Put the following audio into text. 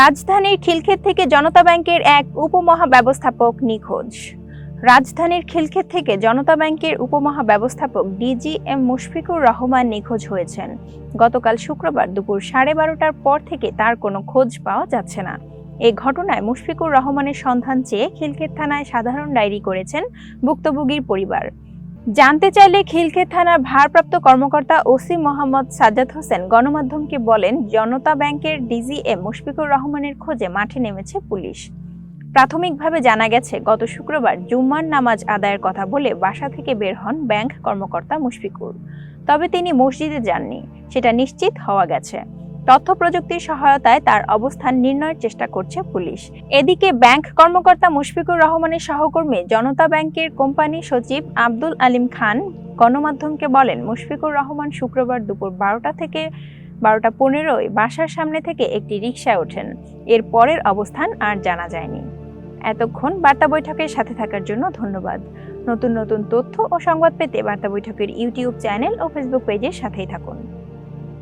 রাজধানীর খিলক্ষেত থেকে জনতা ব্যাংকের এক উপমহাব্যবস্থাপক নিখোঁজ। রাজধানীর খিলক্ষেত থেকে জনতা ব্যাংকের উপমহাব্যবস্থাপক D G M Mushfiqur Rahman নিখোঁজ হয়েছেন। গতকাল শুক্রবার দুপুর সাড়ে বারোটার পর থেকে তার কোনো খোঁজ পাওয়া যাচ্ছে না। এ ঘটনায় মুশফিকুর রহমানের সন্ধান চেয়ে খিলক্ষেত থানায় সাধারণ ডায়েরি করেছেন ভুক্তভোগীর পরিবার। জানতে চাইলে খিলক্ষেত থানার ভারপ্রাপ্ত কর্মকর্তা ওসি মোহাম্মদ সাজ্জাদ হোসেন গণমাধ্যমকে বলেন, জনতা ব্যাংকের ডিজিএম মুশফিকুর রহমানের খোঁজে মাঠে নেমেছে পুলিশ। প্রাথমিকভাবে জানা গেছে, গত শুক্রবার জুম্মার নামাজ আদায়ের কথা বলে বাসা থেকে বের হন ব্যাংক কর্মকর্তা মুশফিকুর। তবে তিনি মসজিদে যাননি, সেটা নিশ্চিত হওয়া গেছে। তথ্য প্রযুক্তির সহায়তায় তার অবস্থান নির্ণয়ের চেষ্টা করছে পুলিশ। এদিকে ব্যাংক কর্মকর্তা মুশফিকুর রহমানের সহকর্মী জনতা ব্যাংকের কোম্পানি সচিব আব্দুল আলিম খান গণমাধ্যমকে বলেন, মুশফিকুর রহমান শুক্রবার দুপুর বারোটা থেকে বারোটা পনেরোয় বাসার সামনে থেকে একটি রিকশায় ওঠেন। এর পরের অবস্থান আর জানা যায়নি। এতক্ষণ বার্তা বৈঠকের সাথে থাকার জন্য ধন্যবাদ। নতুন নতুন তথ্য ও সংবাদ পেতে বার্তা বৈঠকের ইউটিউব চ্যানেল ও ফেসবুক পেজের সাথেই থাকুন।